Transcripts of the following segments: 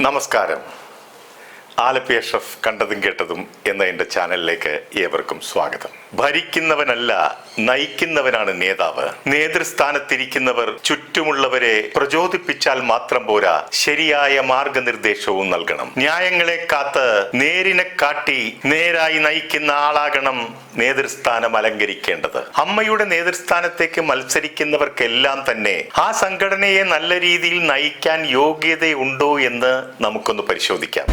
നമസ്കാരം ആലപ്പി അഷ്റഫ് കണ്ടതും കേട്ടതും എന്ന എന്റെ ചാനലിലേക്ക് ഏവർക്കും സ്വാഗതം. ഭരിക്കുന്നവനല്ല നയിക്കുന്നവനാണ് നേതാവ്. നേതൃസ്ഥാനത്തിരിക്കുന്നവർ ചുറ്റുമുള്ളവരെ പ്രചോദിപ്പിച്ചാൽ മാത്രം പോരാ ശരിയായ മാർഗനിർദ്ദേശവും നൽകണം. ന്യായങ്ങളെ കാത്ത് നേരിനെ കാട്ടി നേരായി നയിക്കുന്ന ആളാകണം നേതൃസ്ഥാനം അലങ്കരിക്കേണ്ടത്. അമ്മയുടെ നേതൃസ്ഥാനത്തേക്ക് മത്സരിക്കുന്നവർക്കെല്ലാം തന്നെ ആ സംഘടനയെ നല്ല രീതിയിൽ നയിക്കാൻ യോഗ്യതയുണ്ടോ എന്ന് നമുക്കൊന്ന് പരിശോധിക്കാം.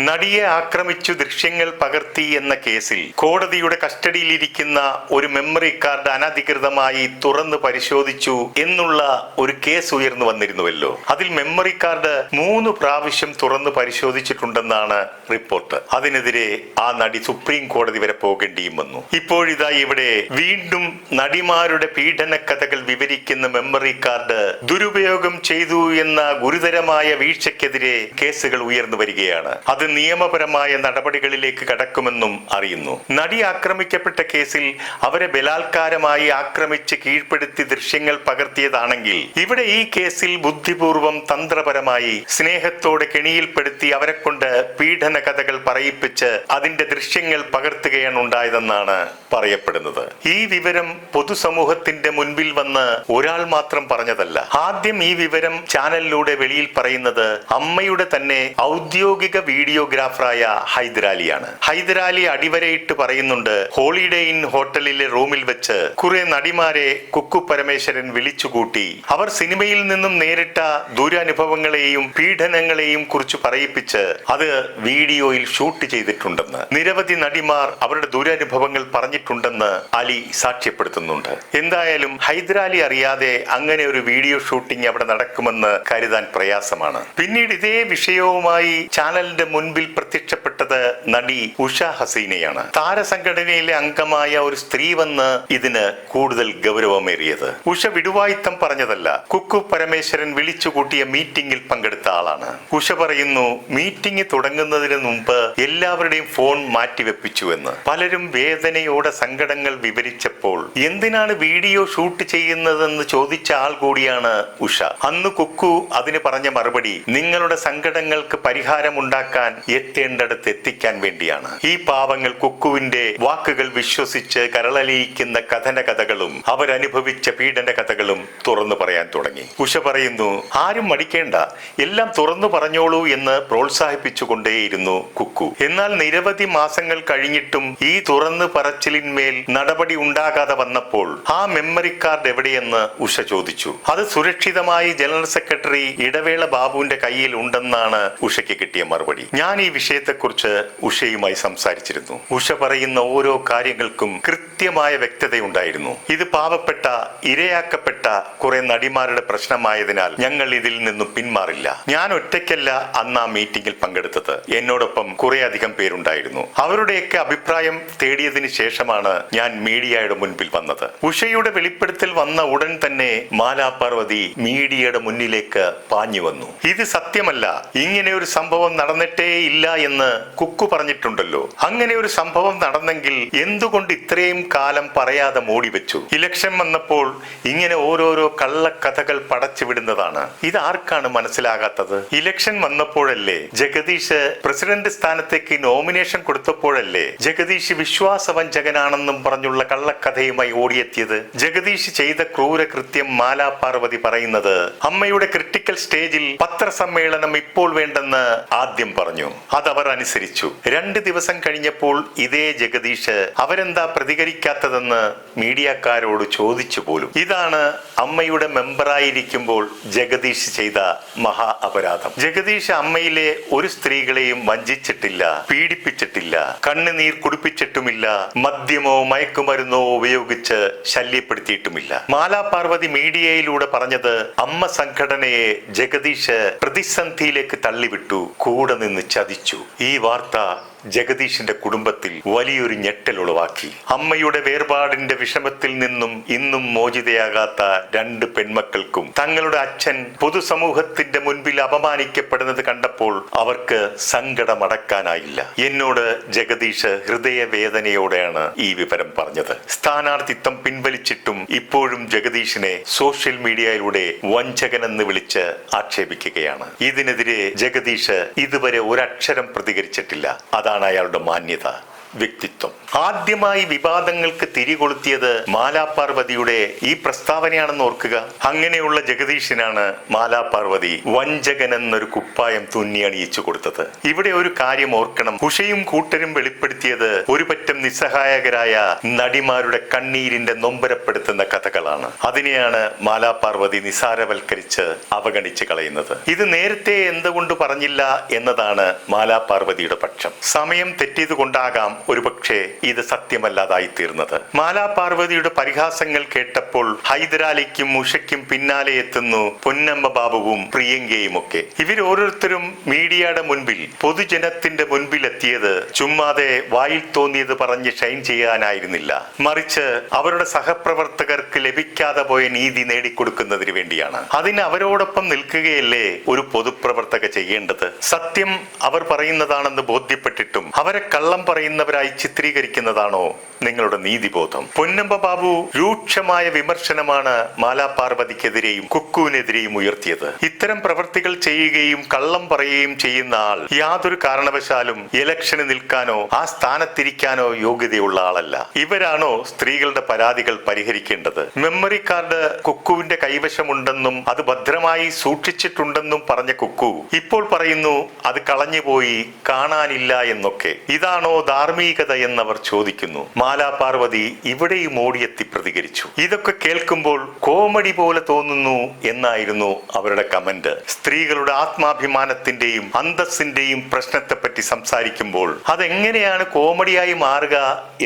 നടിയെ ആക്രമിച്ചു ദൃശ്യങ്ങൾ പകർത്തി എന്ന കേസിൽ കോടതിയുടെ കസ്റ്റഡിയിലിരിക്കുന്ന ഒരു മെമ്മറി കാർഡ് അനധികൃതമായി തുറന്ന് പരിശോധിച്ചു എന്നുള്ള ഒരു കേസ് ഉയർന്നു വന്നിരുന്നുവല്ലോ. അതിൽ മെമ്മറി കാർഡ് മൂന്ന് പ്രാവശ്യം തുറന്ന് പരിശോധിച്ചിട്ടുണ്ടെന്നാണ് റിപ്പോർട്ട്. അതിനെതിരെ ആ നടി സുപ്രീം കോടതി വരെ പോകേണ്ടിയും വന്നു. ഇപ്പോഴിതാ ഇവിടെ വീണ്ടും നടിമാരുടെ പീഡന കഥകൾ വിവരിക്കുന്ന മെമ്മറി കാർഡ് ദുരുപയോഗം ചെയ്തു എന്ന ഗുരുതരമായ വീഴ്ചയ്ക്കെതിരെ കേസുകൾ ഉയർന്നു വരികയാണ്. അത് നിയമപരമായ നടപടികളിലേക്ക് കടക്കുമെന്നും അറിയുന്നു. നടി ആക്രമിക്കപ്പെട്ട കേസിൽ അവരെ ബലാത്കാരമായി ആക്രമിച്ച് കീഴ്പ്പെടുത്തി ദൃശ്യങ്ങൾ പകർത്തിയതാണെങ്കിൽ ഇവിടെ ഈ കേസിൽ ബുദ്ധിപൂർവം തന്ത്രപരമായി സ്നേഹത്തോടെ കെണിയിൽപ്പെടുത്തി അവരെ കൊണ്ട് പീഡന കഥകൾ പറയിപ്പിച്ച് അതിന്റെ ദൃശ്യങ്ങൾ പകർത്തുകയാണ് ഉണ്ടായതെന്നാണ് പറയപ്പെടുന്നത്. ഈ വിവരം പൊതുസമൂഹത്തിന്റെ മുൻപിൽ വന്ന് ഒരാൾ മാത്രം പറഞ്ഞതല്ല. ആദ്യം ഈ വിവരം ചാനലിലൂടെ വെളിയിൽ പറയുന്നത് അമ്മയുടെ തന്നെ ഔദ്യോഗിക വീഡിയോഗ്രാഫറായ ഹൈദരാലിയാണ്. ഹൈദരാലി അടിവരയിട്ട് പറയുന്നുണ്ട് ഹോളിഡേ ഇൻ ഹോട്ടലിലെ റൂമിൽ വെച്ച് കുറെ നടിമാരെ കുക്കു പരമേശ്വരൻ വിളിച്ചുകൂട്ടി. അവർ സിനിമയിൽ നിന്നും നേരിട്ട ദുരനുഭവങ്ങളെയും പീഡനങ്ങളെയും കുറിച്ച് പറയിപ്പിച്ച് അത് വീഡിയോയിൽ ഷൂട്ട് ചെയ്തിട്ടുണ്ടെന്ന്. നിരവധി നടിമാർ അവരുടെ ദുരനുഭവങ്ങൾ പറഞ്ഞിട്ടുണ്ടെന്ന് അലി സാക്ഷ്യപ്പെടുത്തുന്നുണ്ട്. എന്തായാലും ഹൈദരാലി അറിയാതെ അങ്ങനെ ഒരു വീഡിയോ ഷൂട്ടിംഗ് അവിടെ നടക്കുമെന്ന് കരുതാൻ പ്രയാസമാണ്. പിന്നീട് ഇതേ വിഷയവുമായി ചാനലിന്റെ മുൻപിൽ പ്രത്യക്ഷപ്പെട്ടത് നടി ഉഷ ഹസീനയാണ്. താരസംഘടനയിലെ അംഗമായ ഒരു സ്ത്രീ വന്ന് ഇതിന് കൂടുതൽ ഗൗരവമേറിയത്. ഉഷ വിടുവായിത്തം പറഞ്ഞതല്ല കുക്കു പരമേശ്വരൻ വിളിച്ചുകൂട്ടിയ മീറ്റിംഗിൽ പങ്കെടുത്ത ആളാണ്. ഉഷ പറയുന്നു മീറ്റിംഗ് തുടങ്ങുന്നതിന് മുമ്പ് എല്ലാവരുടെയും ഫോൺ മാറ്റിവെപ്പിച്ചു എന്ന്. പലരും വേദനയോടെ സങ്കടങ്ങൾ വിവരിച്ചപ്പോൾ എന്തിനാണ് വീഡിയോ ഷൂട്ട് ചെയ്യുന്നതെന്ന് ചോദിച്ച ആൾ കൂടിയാണ് ഉഷ. അന്ന് കുക്കു അതിന് പറഞ്ഞ മറുപടി നിങ്ങളുടെ സങ്കടങ്ങൾക്ക് പരിഹാരമുണ്ടാക്കാൻ എത്തേണ്ടടുത്ത് എത്തിക്കാൻ വേണ്ടിയാണ്. ഈ പാവങ്ങൾ കുക്കുവിന്റെ വാക്കുകൾ വിശ്വസിച്ച് കരളലിയിക്കുന്ന കഥന കഥകളും അവരനുഭവിച്ച പീഡന കഥകളും തുറന്നു പറയാൻ തുടങ്ങി. ഉഷ പറയുന്നു ആരും മടിക്കേണ്ട. എല്ലാം തുറന്നു പറഞ്ഞോളൂ എന്ന് പ്രോത്സാഹിപ്പിച്ചുകൊണ്ടേയിരുന്നു കുക്കു. എന്നാൽ നിരവധി മാസങ്ങൾ കഴിഞ്ഞിട്ടും ഈ തുറന്നു പറച്ചിലിന്മേൽ നടപടി ഉണ്ടാകാതെ വന്നപ്പോൾ ആ മെമ്മറി കാർഡ് എവിടെയെന്ന് ഉഷ ചോദിച്ചു. അത് സുരക്ഷിതമായി ജനറൽ സെക്രട്ടറി ഇടവേള ബാബുവിന്റെ കയ്യിൽ ഉണ്ടെന്നാണ് ഉഷയ്ക്ക് കിട്ടിയ മറുപടി. ഞാൻ ഈ വിഷയത്തെക്കുറിച്ച് ഉഷയുമായി സംസാരിച്ചിരുന്നു. ഉഷ പറയുന്ന ഓരോ കാര്യങ്ങൾക്കും കൃത്യമായ വ്യക്തതയുണ്ടായിരുന്നു. ഇത് പാവപ്പെട്ട ഇരയാക്കപ്പെട്ട കുറെ നടിമാരുടെ പ്രശ്നമായതിനാൽ ഞങ്ങൾ ഇതിൽ നിന്നും പിന്മാറില്ല. ഞാൻ ഒറ്റയ്ക്കല്ല അന്ന് ആ മീറ്റിംഗിൽ പങ്കെടുത്തത്. എന്നോടൊപ്പം കുറെ അധികം പേരുണ്ടായിരുന്നു. അവരുടെയൊക്കെ അഭിപ്രായം തേടിയതിനു ശേഷമാണ് ഞാൻ മീഡിയയുടെ മുൻപിൽ വന്നത്. ഉഷയുടെ വെളിപ്പെടുത്തൽ വന്ന ഉടൻ തന്നെ മാലാപാർവതി മീഡിയയുടെ മുന്നിലേക്ക് പാഞ്ഞു വന്നു. ഇത് സത്യമല്ല. ഇങ്ങനെ ഒരു സംഭവം നടന്നിട്ടേ ഇല്ല എന്ന് കുക്കു പറഞ്ഞിട്ടുണ്ടല്ലോ. അങ്ങനെ ഒരു സംഭവം നടന്നെങ്കിൽ എന്തുകൊണ്ട് ഇത്രയും കാലം പറയാതെ മൂടി വെച്ചു? ഇലക്ഷൻ വന്നപ്പോൾ ഇങ്ങനെ ഓരോരോ കള്ളക്കഥകൾ പടച്ചുവിടുന്നതാണ് ഇത് ആർക്കാണ് മനസ്സിലാകാത്തത്? ഇലക്ഷൻ വന്നപ്പോഴല്ലേ ജഗദീഷ് പ്രസിഡന്റ് സ്ഥാനത്തേക്ക് നോമിനേഷൻ കൊടുത്തപ്പോഴല്ലേ ജഗദീഷ് വിശ്വാസവഞ്ചകനാണെന്നും പറഞ്ഞുള്ള കള്ളക്കഥയുമായി ഓടിയെത്തിയത്? ജഗദീഷ് ചെയ്ത ക്രൂരകൃത്യം മാലാ പാർവതി പറയുന്നത് അമ്മയുടെ ക്രിട്ടിക്കൽ സ്റ്റേജിൽ പത്രസമ്മേളനം ഇപ്പോൾ വേണ്ടെന്ന് ആദ്യം പറഞ്ഞു. അതവർ അനുസരിച്ചു രണ്ട് ദിവസം കഴിഞ്ഞപ്പോൾ ഇതേ ജഗദീഷ് അവരെന്താ പ്രതികരിക്കാത്തതെന്ന് മീഡിയക്കാരോട് ചോദിച്ചു പോലും. ഇതാണ് അമ്മയുടെ മെമ്പറായിരിക്കുമ്പോൾ ജഗദീഷ് ചെയ്ത മഹാ അപരാധം. ജഗദീഷ് അമ്മയിലെ ഒരു സ്ത്രീകളെയും വഞ്ചിച്ചിട്ടില്ല പീഡിപ്പിച്ചിട്ടില്ല കണ്ണുനീർ കുടിപ്പിച്ചിട്ടുമില്ല മദ്യമോ മയക്കുമരുന്നോ ഉപയോഗിച്ച് ശല്യപ്പെടുത്തിയിട്ടുമില്ല. മാലാ പാർവതി മീഡിയയിലൂടെ പറഞ്ഞത് അമ്മ സംഘടനയെ ജഗദീഷ് പ്രതിസന്ധിയിലേക്ക് തള്ളിവിട്ടു കൂടെ നിന്ന് ചതിച്ചു. ഈ വാർത്ത ജഗദീഷിന്റെ കുടുംബത്തിൽ വലിയൊരു ഞെട്ടൽ ഉളവാക്കി. അമ്മയുടെ വേർപാടിന്റെ വിഷമത്തിൽ നിന്നും ഇന്നും മോചിതയാകാത്ത രണ്ട് പെൺമക്കൾക്കും തങ്ങളുടെ അച്ഛൻ പൊതുസമൂഹത്തിന്റെ മുൻപിൽ അപമാനിക്കപ്പെടുന്നത് കണ്ടപ്പോൾ അവർക്ക് സങ്കടമടക്കാനായില്ല. എന്നോട് ജഗദീഷ് ഹൃദയവേദനയോടെയാണ് ഈ വിവരം പറഞ്ഞത്. സ്ഥാനാർത്ഥിത്വം പിൻവലിച്ചിട്ടും ഇപ്പോഴും ജഗദീഷിനെ സോഷ്യൽ മീഡിയയിലൂടെ വഞ്ചകനെന്ന് വിളിച്ച് ആക്ഷേപിക്കുകയാണ്. ഇതിനെതിരെ ജഗദീഷ് ഇതുവരെ ഒരക്ഷരം പ്രതികരിച്ചിട്ടില്ല. അതാണ് അയാളുടെ മാന്യത. വ്യക്തിത്വം. ആദ്യമായി വിവാദങ്ങൾക്ക് തിരികൊളുത്തിയത് മാലാപാർവതിയുടെ ഈ പ്രസ്താവനയാണെന്ന് ഓർക്കുക. അങ്ങനെയുള്ള ജഗദീഷിനാണ് മാലാപാർവതി വഞ്ചകൻ എന്നൊരു കുപ്പായം തുന്നി അണിയിച്ചു കൊടുത്തത്. ഇവിടെ ഒരു കാര്യം ഓർക്കണം. ഉഷയും കൂട്ടരും വെളിപ്പെടുത്തിയത് ഒരു പറ്റം നിസ്സഹായകരായ നടിമാരുടെ കണ്ണീരിന്റെ നൊമ്പരപ്പെടുത്തുന്ന കഥകളാണ്. അതിനെയാണ് മാലാപാർവതി നിസാരവൽക്കരിച്ച് അവഗണിച്ച് കളയുന്നത്. ഇത് നേരത്തെ എന്തുകൊണ്ട് പറഞ്ഞില്ല എന്നതാണ് മാലാപാർവതിയുടെ പക്ഷം. സമയം തെറ്റിയത് കൊണ്ടാകാം ഒരുപക്ഷെ ഇത് സത്യമല്ലാതായി തീർന്നത് മാലാപാർവതിയുടെ പരിഹാസങ്ങൾ കേട്ടപ്പോൾ ഹൈദരാലിക്കും ഉഷയ്ക്കും പിന്നാലെ എത്തുന്നു പൊന്നമ്മ ബാബുവും പ്രിയങ്കയും ഒക്കെ ഇവരോരോരുത്തരും മീഡിയയുടെ മുൻപിൽ പൊതുജനത്തിന്റെ മുൻപിൽ എത്തിയത് ചുമ്മാതെ വായിൽ തോന്നിയത് പറഞ്ഞ് ഷൈൻ ചെയ്യാനായിരുന്നില്ല. മറിച്ച് അവരുടെ സഹപ്രവർത്തകർക്ക് ലഭിക്കാതെ പോയ നീതി നേടിക്കൊടുക്കുന്നതിന് വേണ്ടിയാണ്. അതിന് അവരോടൊപ്പം നിൽക്കുകയല്ലേ ഒരു പൊതുപ്രവർത്തക ചെയ്യേണ്ടത്? സത്യം അവർ പറയുന്നതാണെന്ന് ബോധ്യപ്പെട്ടിട്ടും അവരെ കള്ളം പറയുന്നവരായി ചിത്രീകരിക്കുന്നതാണോ നിങ്ങളുടെ നീതിബോധം? പൊന്നമ്പ ബാബു രൂക്ഷമായ വിമർശനമാണ് മാലാ പാർവതിക്കെതിരെയും കുക്കുവിനെതിരെയും ഉയർത്തിയത്. ഇത്തരം പ്രവർത്തികൾ ചെയ്യുകയും കള്ളം പറയുകയും ചെയ്യുന്ന ആൾ യാതൊരു കാരണവശാലും ഇലക്ഷന് നിൽക്കാനോ ആ സ്ഥാനത്തിരിക്കാനോ യോഗ്യതയുള്ള ആളല്ല. ഇവരാണോ സ്ത്രീകളുടെ പരാതികൾ പരിഹരിക്കേണ്ടത്? മെമ്മറി കാർഡ് കുക്കുവിന്റെ കൈവശമുണ്ടെന്നും അത് ഭദ്രമായി സൂക്ഷിച്ചിട്ടുണ്ടെന്നും പറഞ്ഞ കുക്കു ഇപ്പോൾ പറയുന്നു അത് കളഞ്ഞുപോയി കാണാനില്ല എന്നൊക്കെ. ഇതാണോ ധാർമ്മികത എന്നവർ ചോദിക്കുന്നു മാലാപാർവതി ഇവിടെയും ഓടിയെത്തി പ്രതികരിച്ചു. ഇതൊക്കെ കേൾക്കുമ്പോൾ കോമഡി പോലെ തോന്നുന്നു എന്നായിരുന്നു അവരുടെ കമന്റ്. സ്ത്രീകളുടെ ആത്മാഭിമാനത്തിന്റെയും അന്തസ്സിന്റെയും പ്രശ്നത്തെപ്പറ്റി സംസാരിക്കുമ്പോൾ അതെങ്ങനെയാണ് കോമഡിയായി മാറുക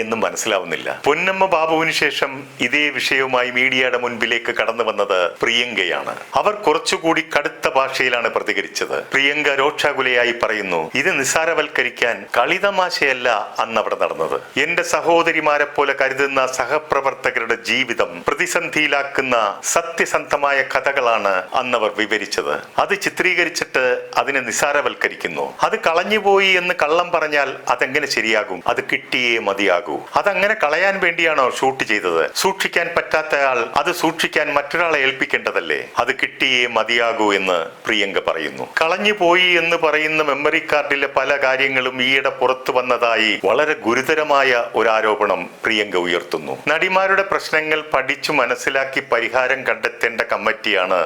എന്ന് മനസ്സിലാവുന്നില്ല. പൊന്നമ്മ ബാബുവിന് ശേഷം ഇതേ വിഷയവുമായി മീഡിയയുടെ മുൻപിലേക്ക് കടന്നു വന്നത് പ്രിയങ്കയാണ്. അവർ കുറച്ചുകൂടി കടുത്ത ഭാഷയിലാണ് പ്രതികരിച്ചത്. പ്രിയങ്ക രോക്ഷാകുലയായി പറയുന്നു ഇത് നിസ്സാരവൽക്കരിക്കാൻ കളിതമാശയല്ല അന്ന് അവിടെ നടന്നത്. എന്റെ സഹോദരിമാരെ പോലെ കരുതുന്ന സഹപ്രവർത്തകരുടെ ജീവിതം പ്രതിസന്ധിയിലാക്കുന്ന സത്യസന്ധമായ കഥകളാണ് അന്നവർ വിവരിച്ചത്. അത് ചിത്രീകരിച്ചിട്ട് അതിനെ നിസാരവൽക്കരിക്കുന്നു. അത് കളഞ്ഞുപോയി എന്ന് കള്ളം പറഞ്ഞാൽ അതെങ്ങനെ ശരിയാകും? അത് കിട്ടിയേ മതിയാകൂ. അതങ്ങനെ കളയാൻ വേണ്ടിയാണോ ഷൂട്ട് ചെയ്തത്? സൂക്ഷിക്കാൻ പറ്റാത്തയാൾ അത് സൂക്ഷിക്കാൻ മറ്റൊരാളെ ഏൽപ്പിക്കേണ്ടതല്ലേ? അത് കിട്ടിയേ മതിയാകൂ എന്ന് പ്രിയങ്ക പറയുന്നു. കളഞ്ഞുപോയി എന്ന് പറയുന്ന മെമ്മറി കാർഡിലെ പല കാര്യങ്ങളും ഈയിടെ പുറത്തു വന്നതായി വളരെ ഗുരുതരമായ ഒരു ആരോപണം പ്രിയങ്ക ഉയർത്തുന്നു. നടിമാരുടെ പ്രശ്നങ്ങൾ പഠിച്ചു മനസ്സിലാക്കി പരിഹാരം കണ്ടെത്തേണ്ട കമ്മിറ്റിയാണ്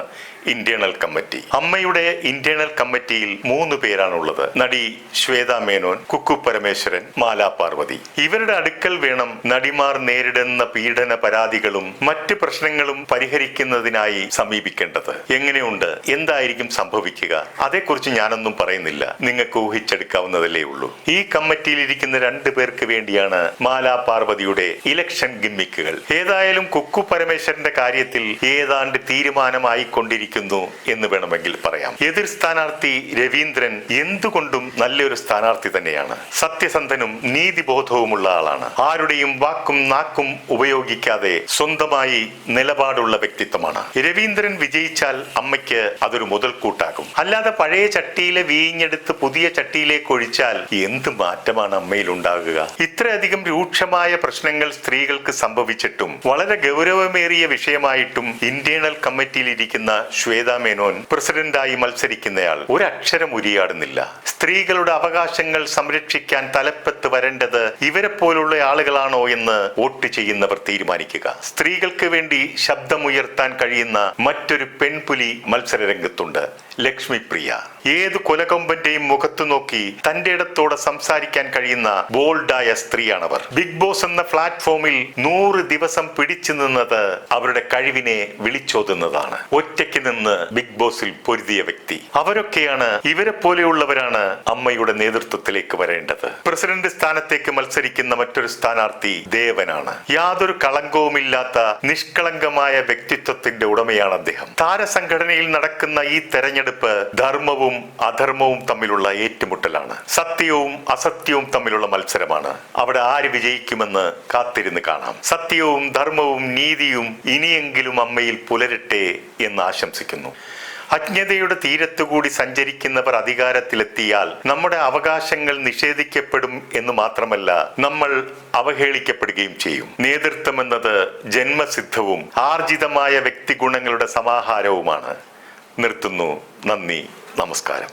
ഇന്റേണൽ കമ്മിറ്റി. അമ്മയുടെ ഇന്റേണൽ കമ്മിറ്റിയിൽ മൂന്ന് പേരാണുള്ളത്. നടി ശ്വേത മേനോൻ കുക്കു പരമേശ്വരൻ മാലാ പാർവതി. ഇവരുടെ അടുക്കൽ വേണം നടിമാർ നേരിടുന്ന പീഡന പരാതികളും മറ്റ് പ്രശ്നങ്ങളും പരിഹരിക്കുന്നതിനായി സമീപിക്കേണ്ടത്. എങ്ങനെയുണ്ട്? എന്തായിരിക്കും സംഭവിക്കുക? അതേക്കുറിച്ച് ഞാനൊന്നും പറയുന്നില്ല. നിങ്ങൾക്ക് ഊഹിച്ചെടുക്കാവുന്നതല്ലേ ഉള്ളൂ. ഈ കമ്മിറ്റിയിൽ ഇരിക്കുന്ന രണ്ടു പേർക്ക് വേണ്ടിയാണ് മാലാ പാർവതിയുടെ ഇലക്ഷൻ ഗിമ്മിക്കുകൾ. ഏതായാലും കുക്കു പരമേശ്വരന്റെ കാര്യത്തിൽ ഏതാണ്ട് തീരുമാനമായിക്കൊണ്ടിരിക്കുന്നു എന്ന് വേണമെങ്കിൽ പറയാം. എതിർ സ്ഥാനാർത്ഥി രവീന്ദ്രൻ എന്തുകൊണ്ടും നല്ലൊരു സ്ഥാനാർത്ഥി തന്നെയാണ്. സത്യസന്ധനും നീതിബോധവുമുള്ള ആളാണ്. ആരുടെയും വാക്കും നാക്കും ഉപയോഗിക്കാതെ സ്വന്തമായി നിലപാടുള്ള വ്യക്തിത്വമാണ്. രവീന്ദ്രൻ വിജയിച്ചാൽ അമ്മയ്ക്ക് അതൊരു മുതൽക്കൂട്ടാകും. അല്ലാതെ പഴയ ചട്ടിയിലെ വീഞ്ഞെടുത്ത് പുതിയ ചട്ടിയിലേക്ക് ഒഴിച്ചാൽ എന്ത് മാറ്റമാണ് അമ്മയിൽ ഉണ്ടാകുക? ഇത്രയധികം രൂക്ഷമായ പ്രശ്നങ്ങൾ സ്ത്രീകൾക്ക് സംഭവിച്ചിട്ടും വളരെ ഗൗരവമേറിയ വിഷയമായിട്ടും ഇന്റേണൽ കമ്മിറ്റിയിൽ ഇരിക്കുന്ന ശ്വേത മേനോൻ പ്രസിഡന്റായി മത്സരിക്കുന്നയാൾ ഒരക്ഷരം ഉരിയാടുന്നില്ല സ്ത്രീകളുടെ അവകാശങ്ങൾ സംരക്ഷിക്കാൻ തലപ്പത്ത് വരേണ്ടത് ഇവരെ പോലുള്ള ആളുകളാണോ എന്ന് വോട്ട് ചെയ്യുന്നവർ തീരുമാനിക്കുക. സ്ത്രീകൾക്ക് വേണ്ടി ശബ്ദമുയർത്താൻ കഴിയുന്ന മറ്റൊരു പെൺപുലി മത്സര രംഗത്തുണ്ട് ലക്ഷ്മി പ്രിയ ഏത് കൊലകൊമ്പന്റെയും മുഖത്ത് നോക്കി തന്റെ ഇടത്തോടെ സംസാരിക്കാൻ കഴിയുന്ന ബോൾഡായ സ്ത്രീയാണവർ. ബിഗ് ബോസ് എന്ന പ്ലാറ്റ്ഫോമിൽ നൂറ് ദിവസം പിടിച്ചു നിന്നത് അവരുടെ കഴിവിനെ വിളിച്ചോതുന്നതാണ്. ഒറ്റയ്ക്ക് നിന്ന് ബിഗ് ബോസിൽ പൊരുതിയ വ്യക്തി. അവരൊക്കെയാണ് ഇവരെ പോലെയുള്ളവരാണ് അമ്മയുടെ നേതൃത്വത്തിലേക്ക് വരേണ്ടത്. പ്രസിഡന്റ് സ്ഥാനത്തേക്ക് മത്സരിക്കുന്ന മറ്റൊരു സ്ഥാനാർത്ഥി ദേവനാണ്. യാതൊരു കളങ്കവുമില്ലാത്ത നിഷ്കളങ്കമായ വ്യക്തിത്വത്തിന്റെ ഉടമയാണ് അദ്ദേഹം. താരസംഘടനയിൽ നടക്കുന്ന ഈ തെരഞ്ഞെടുപ്പ് ധർമ്മവും ധർമ്മവും അധർമ്മവും തമ്മിലുള്ള ഏറ്റുമുട്ടലാണ്. സത്യവും അസത്യവും തമ്മിലുള്ള മത്സരമാണ്. അവിടെ ആര് വിജയിക്കുമെന്ന് കാത്തിരുന്ന് കാണാം. സത്യവും ധർമ്മവും നീതിയും ഇനിയെങ്കിലും അമ്മയിൽ പുലരട്ടെ എന്ന് ആശംസിക്കുന്നു. അജ്ഞതയുടെ തീരത്തുകൂടി സഞ്ചരിക്കുന്നവർ അധികാരത്തിലെത്തിയാൽ നമ്മുടെ അവകാശങ്ങൾ നിഷേധിക്കപ്പെടും എന്ന് മാത്രമല്ല നമ്മൾ അവഹേളിക്കപ്പെടുകയും ചെയ്യും. നേതൃത്വം എന്നത് ജന്മസിദ്ധവും ആർജിതമായ വ്യക്തിഗുണങ്ങളുടെ സമാഹാരവുമാണ്. നിർത്തുന്നു. നന്ദി. നമസ്കാരം